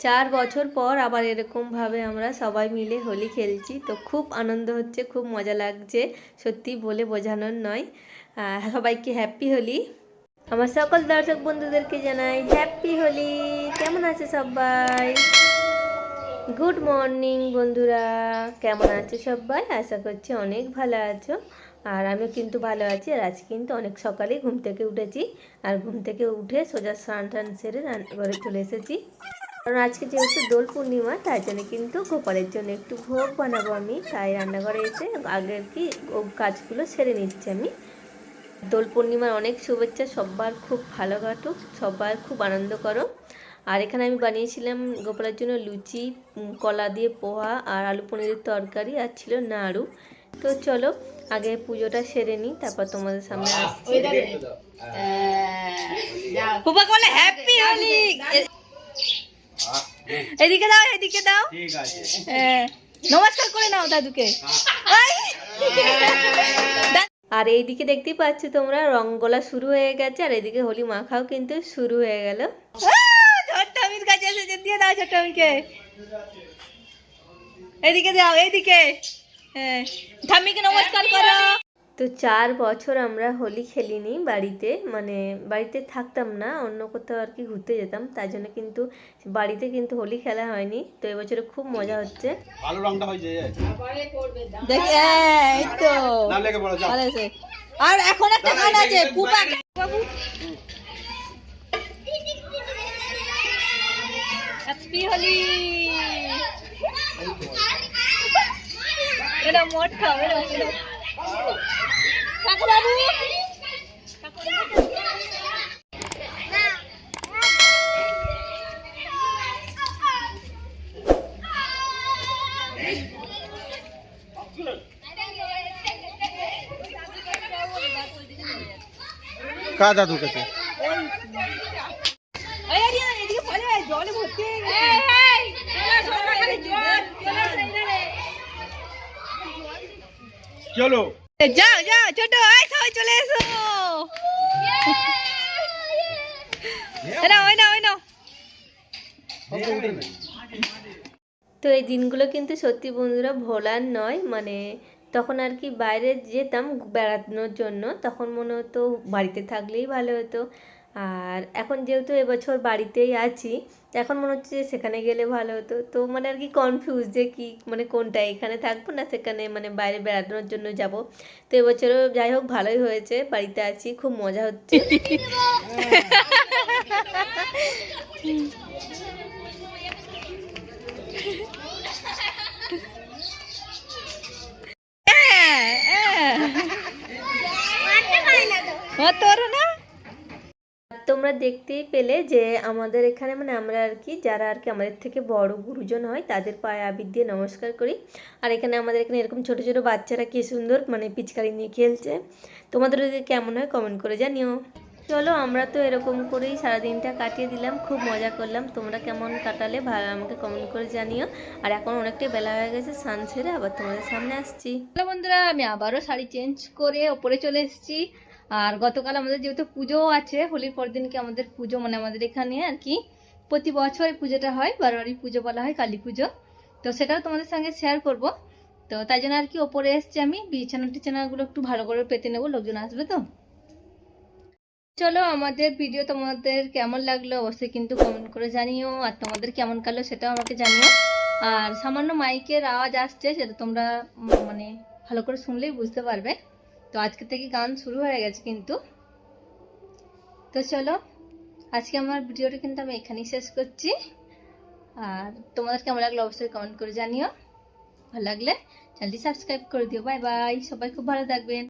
চার বছর পর আবার এরকমভাবে আমরা সবাই মিলে হোলি খেলছি। তো খুব আনন্দ হচ্ছে, খুব মজা লাগছে। সত্যি বলে বোঝানোর নয়। সবাইকে হ্যাপি হোলি। আমার সকল দর্শক বন্ধুদেরকে জানাই হ্যাপি হোলি। কেমন আছে সবাই? গুড মর্নিং বন্ধুরা। কেমন আছো সবাই? আশা করছি অনেক ভালো আছো। আর আমিও কিন্তু ভালো আছি। আর আজকে কিন্তু অনেক সকালেই ঘুম থেকে উঠেছি। আর ঘুম থেকে উঠে সোজা স্নান টান সেরে রান্নাঘরে চলে এসেছি। কারণ আজকে যেহেতু দোল পূর্ণিমা তাই জন্য কিন্তু গোপালের জন্য একটু ভোগ বানাবো আমি। তাই রান্নাঘরে এসে আগের কি কাজগুলো সেরে নিচ্ছি আমি। দোল পূর্ণিমার অনেক শুভেচ্ছা সবার খুব ভালো কাটুক সবার খুব আনন্দ করো। আর এখানে আমি বানিয়েছিলাম গোপালের জন্য লুচি কলা দিয়ে পোহা আর আলু পনিরের তরকারি আর ছিল নাড়ু। তো চলো আগে পুজোটা সেরে নিই তারপর তোমাদের সামনে আসছি। হ্যাপি হোলি। এদিকে দাও এদিকে দাও। ঠিক আছে। হ্যাঁ, নমস্কার করে নাও দাদুকে। আর এইদিকে দেখতেই পাচ্ছ তোমরা রঙ্গোলা শুরু হয়ে গেছে আর এদিকে হোলি মাখাও কিন্তু শুরু হয়ে গেল। আহ, ছোট্ট কাছে দিয়ে দাও এদিকে দাও এইদিকে হ্যাঁ ঠাম্মিকে নমস্কার করো। তো চার বছর আমরা হোলি খেলিনি বাড়িতে মানে বাড়িতে থাকতাম না অন্য কোথাও আর কি ঘুরতে যেতাম তাই জন্য কিন্তু বাড়িতে কিন্তু হোলি খেলা হয়নি তো এবছরে খুব মজা হচ্ছে। ভালো রংটা হয়েছে দেখি এই তো। ভালো আছে। আর এখন একটা গান আছে পুপা বাবু। হ্যাপি হোলি এটা মোটা এটা এটা কাকু বাবু। কা দাদু কাছে? চলো। যাও যাও ছোট আয় সবাই চলে এসো। ওই না ওই না তো এই দিনগুলো কিন্তু সত্যি বন্ধুরা ভোলার নয় মানে তখন আর কি বাইরে যেতাম বেড়ানোর জন্য তখন মনে হতো বাড়িতে থাকলেই ভালো হতো। আর এখন যেহেতু এবছর বাড়িতেই আছি এখন মনে হচ্ছে যে সেখানে গেলে ভালো হতো। তো মানে আর কি কনফিউজ যে কি মানে কোনটা এখানে থাকব না সেখানে মানে বাইরে বেড়ানোর জন্য যাব? তো এবছরও যাই হোক ভালোই হয়েছে বাড়িতে আছি খুব মজা হচ্ছে। তোর না? তোমরা দেখতেই পেলে যে আমাদের এখানে মানে আমরা আর কি, যারা আর কি আমাদের থেকে বড় গুরুজন হয়, তাদের পায়ে আবির দিয়ে নমস্কার করি। আর এখানে আমাদের এখানে এরকম ছোট ছোট বাচ্চারা কি সুন্দর মানে পিচকারি নিয়ে খেলছে। তোমাদের ওদিকে কেমন হয় কমেন্ট করে জানিও। চলো, আমরা তো এরকম করেই সারাদিনটা কাটিয়ে দিলাম, খুব মজা করলাম। তোমরা কেমন কাটালে ভালো আমাকে কমেন্ট করে জানিও। আর এখন অনেকটাই বেলা হয়ে গেছে সান সেরে আবার তোমাদের সামনে আসছি। হ্যালো বন্ধুরা, আমি আবারও শাড়ি চেঞ্জ করে ওপরে চলে এসেছি। আর গতকাল আমাদের যেহেতু পুজোও আছে, হোলির পর দিনকে আমাদের পুজো মানে আমাদের এখানে আর কি, প্রতি বছর পুজোটা হয় বারোয়ারি পুজো বলা হয়, কালী পুজো। তো সেটাও তোমাদের সঙ্গে শেয়ার করব। তো তাই জন্য আর কি ওপরে এসেছি আমি বিছানা টিছানাগুলো একটু ভালো করে পেতে নেব, লোকজন আসবে তো। চলো আমাদের ভিডিও তোমাদের কেমন লাগল অবশ্যই কিন্তু কমেন্ট করে জানিও, আর তোমাদের কেমন কালো সেটাও আমাকে জানিও। আর সামান্য মাইকের আওয়াজ আসছে, সেটা তোমরা মানে ভালো করে শুনলেই বুঝতে পারবে। তো আজকে থেকে গান শুরু হয়ে গেছে কিন্তু। তো চলো, আজকে আমার ভিডিওটা কিন্তু আমি এখানেই শেষ করছি। আর তোমাদের কেমন লাগল অবশ্যই কমেন্ট করে জানিও। ভালো লাগলে চ্যানেলটি সাবস্ক্রাইব করে দিও। বাই বাই সবাই খুব ভালো থাকবেন।